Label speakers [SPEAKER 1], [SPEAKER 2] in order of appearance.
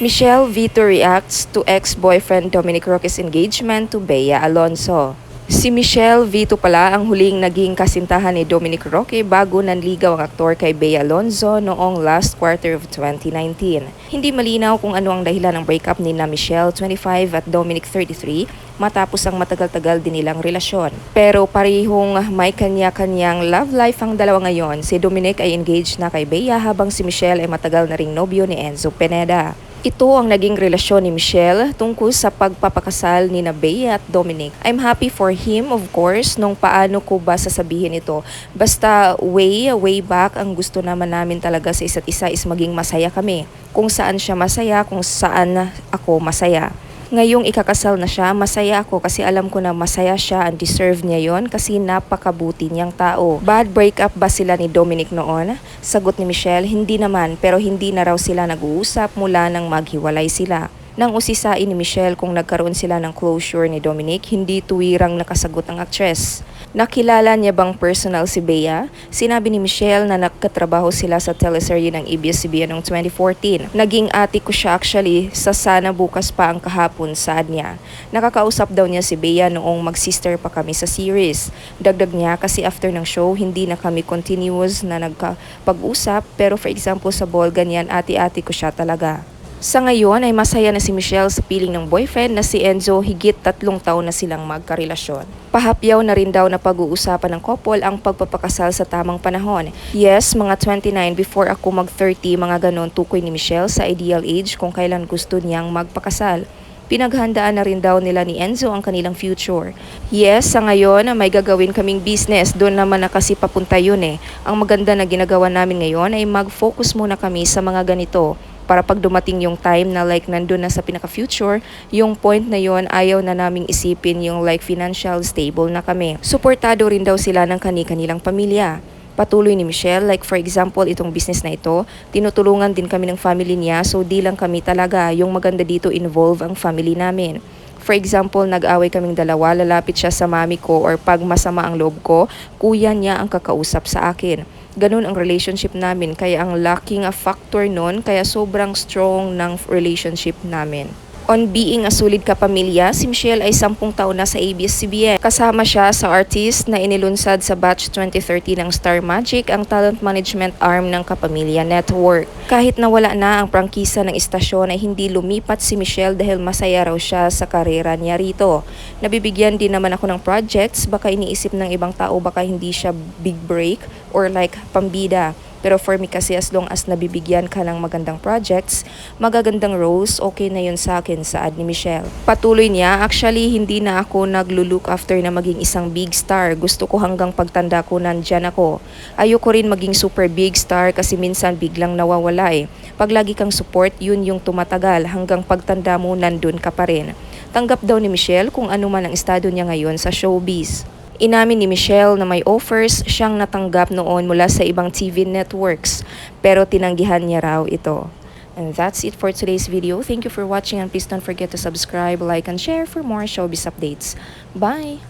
[SPEAKER 1] Michelle Vito reacts to ex-boyfriend Dominic Roque's engagement to Bea Alonso. Si Michelle Vito pala ang huling naging kasintahan ni Dominic Roque bago nanligaw ang aktor kay Bea Alonzo noong last quarter of 2019. Hindi malinaw kung ano ang dahilan ng breakup ni na Michelle 25 at Dominic 33 matapos ang matagal-tagal din nilang relasyon. Pero parehong may kanya-kanyang love life ang dalawa ngayon. Si Dominic ay engaged na kay Bea habang si Michelle ay matagal na ring nobyo ni Enzo Pineda. Ito ang naging relasyon ni Michelle tungkol sa pagpapakasal ni Bea at Dominic. I'm happy for him, of course, nung paano ko ba sasabihin ito. Basta way, way back, ang gusto naman namin talaga sa isa't isa is maging masaya kami. Kung saan siya masaya, kung saan ako masaya. Ngayong ikakasal na siya, masaya ako kasi alam ko na masaya siya and deserve niya yon kasi napakabuti niyang tao. Bad breakup ba sila ni Dominic noon? Sagot ni Michelle, hindi naman pero hindi na raw sila nag-uusap mula nang maghiwalay sila. Nang usisain ni Michelle kung nagkaroon sila ng closure ni Dominic, hindi tuwirang nakasagot ang actress. Nakilala niya bang personal si Bea? Sinabi ni Michelle na nagkatrabaho sila sa teleserye ng ABS-CBN noong 2014. Naging ate ko siya actually sa Sana Bukas pa ang kahapon saad niya. Nakakausap daw niya si Bea noong mag-sister pa kami sa series. Dagdag niya kasi after ng show hindi na kami continuous na nagkapag-usap pero for example sa ball ganyan ate-ate ko siya talaga. Sa ngayon ay masaya na si Michelle sa piling ng boyfriend na si Enzo higit tatlong taon na silang magkarelasyon. Pahapyaw na rin daw na pag-uusapan ng couple ang pagpapakasal sa tamang panahon. Yes, mga 29 before ako mag-30 mga ganon tukoy ni Michelle sa ideal age kung kailan gusto niyang magpakasal. Pinaghandaan na rin daw nila ni Enzo ang kanilang future. Yes, sa ngayon may gagawin kaming business. Doon naman na kasi papunta yun eh. Ang maganda na ginagawa namin ngayon ay mag-focus muna kami sa mga ganito para pag dumating yung time na like nandun na sa pinaka-future, yung point na yon ayaw na naming isipin yung like financial stable na kami. Suportado rin daw sila ng kani-kanilang pamilya. Patuloy ni Michelle, like for example, itong business na ito, tinutulungan din kami ng family niya so di lang kami talaga. Yung maganda dito involve ang family namin. For example, nag-away kaming dalawa, lalapit siya sa mami ko or pag masama ang loob ko, kuya niya ang kakausap sa akin ganun ang relationship namin. Kaya ang lacking a factor nun, kaya sobrang strong ng relationship namin. On being a solid kapamilya, si Michelle ay 10 taon na sa ABS-CBN. Kasama siya sa artist na inilunsad sa batch 2030 ng Star Magic, ang talent management arm ng Kapamilya Network. Kahit nawala na ang prangkisa ng istasyon ay hindi lumipat si Michelle dahil masaya raw siya sa karera niya rito. Nabibigyan din naman ako ng projects, baka iniisip ng ibang tao baka hindi siya big break or like pambida. Pero for me kasi as long as nabibigyan ka ng magandang projects, magagandang roles, okay na yun sa akin sa ad ni Michelle. Patuloy niya, actually hindi na ako naglo-look after na maging isang big star. Gusto ko hanggang pagtanda ko nandyan ako. Ayoko rin maging super big star kasi minsan biglang nawawala eh. Pag lagi kang support, yun yung tumatagal hanggang pagtanda mo nandun ka pa rin. Tanggap daw ni Michelle kung ano man ang estado niya ngayon sa showbiz. Inamin ni Michelle na may offers siyang natanggap noon mula sa ibang TV networks pero tinanggihan niya raw ito. And that's it for today's video. Thank you for watching and please don't forget to subscribe, like, and share for more showbiz updates. Bye!